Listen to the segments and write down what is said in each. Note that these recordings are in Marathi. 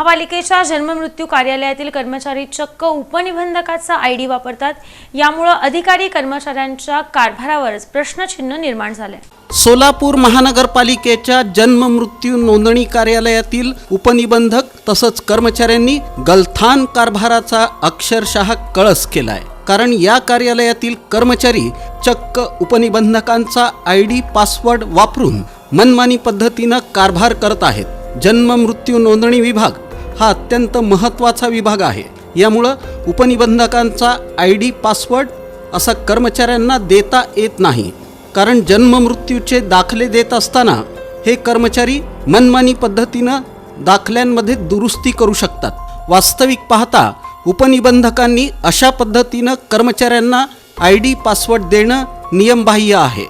महापालिकेच्या जन्ममृत्यू कार्यालयातील कर्मचारी चक्क उपनिबंधकाचा आय डी वापरतात. यामुळं अधिकारी कर्मचाऱ्यांच्या कारभारावरच प्रश्नचिन्ह निर्माण झाले सोलापूर महानगरपालिकेच्या जन्म मृत्यू नोंदणी कार्यालयातील उपनिबंधक तसंच कर्मचाऱ्यांनी गलथान कारभाराचा अक्षरशः कळस केलाय. कारण या कार्यालयातील कर्मचारी चक्क उपनिबंधकांचा आय डी पासवर्ड वापरून मनमानी पद्धतीनं कारभार करत आहेत. जन्म मृत्यू नोंदणी विभाग हा अत्यंत महत्त्वाचा विभाग आहे. यामुळं उपनिबंधकांचा आय डी पासवर्ड असा कर्मचाऱ्यांना देता येत नाही. कारण जन्ममृत्यूचे दाखले देत असताना हे कर्मचारी मनमानी पद्धतीनं दाखल्यांमध्ये दुरुस्ती करू शकतात. वास्तविक पाहता उपनिबंधकांनी अशा पद्धतीनं कर्मचाऱ्यांना आय डी पासवर्ड देणं नियमबाह्य आहे.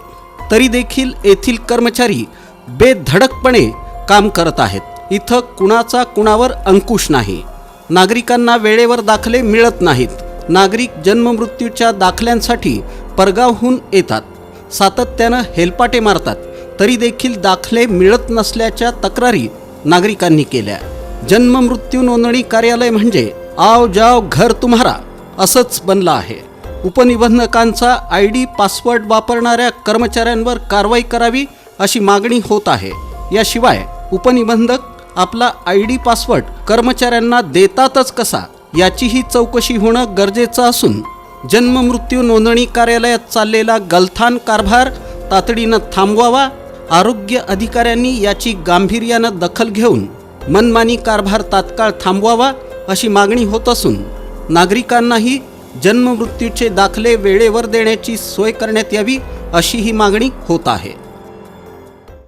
तरी देखील येथील कर्मचारी बेधडकपणे काम करत आहेत. इथं कुणाचा कुणावर अंकुश नाही. नागरिकांना वेळेवर दाखले मिळत नाहीत. नागरिक जन्ममृत्यूच्या दाखल्यांसाठी परगावहून येतात. सातत्यानं हेलपाटे मारतात. तरी देखील दाखले मिळत नसल्याच्या तक्रारी नागरिकांनी केल्या. जन्ममृत्यू नोंदणी कार्यालय म्हणजे आव जाव घर तुम्हारा असंच बनलं आहे. उपनिबंधकांचा आय डी पासवर्ड वापरणाऱ्या कर्मचाऱ्यांवर कारवाई करावी अशी मागणी होत आहे. याशिवाय उपनिबंधक आपला आय डी पासवर्ड कर्मचाऱ्यांना देतातच कसा याचीही चौकशी होणं गरजेचं असून जन्ममृत्यू नोंदणी कार्यालयात चाललेला गलथान कारभार तातडीनं थांबवावा आरोग्य अधिकाऱ्यांनी याची गांभीर्यानं दखल घेऊन मनमानी कारभार तात्काळ थांबवावा अशी मागणी होत असून नागरिकांनाही जन्ममृत्यूचे दाखले वेळेवर देण्याची सोय करण्यात यावी अशी ही मागणी होत आहे.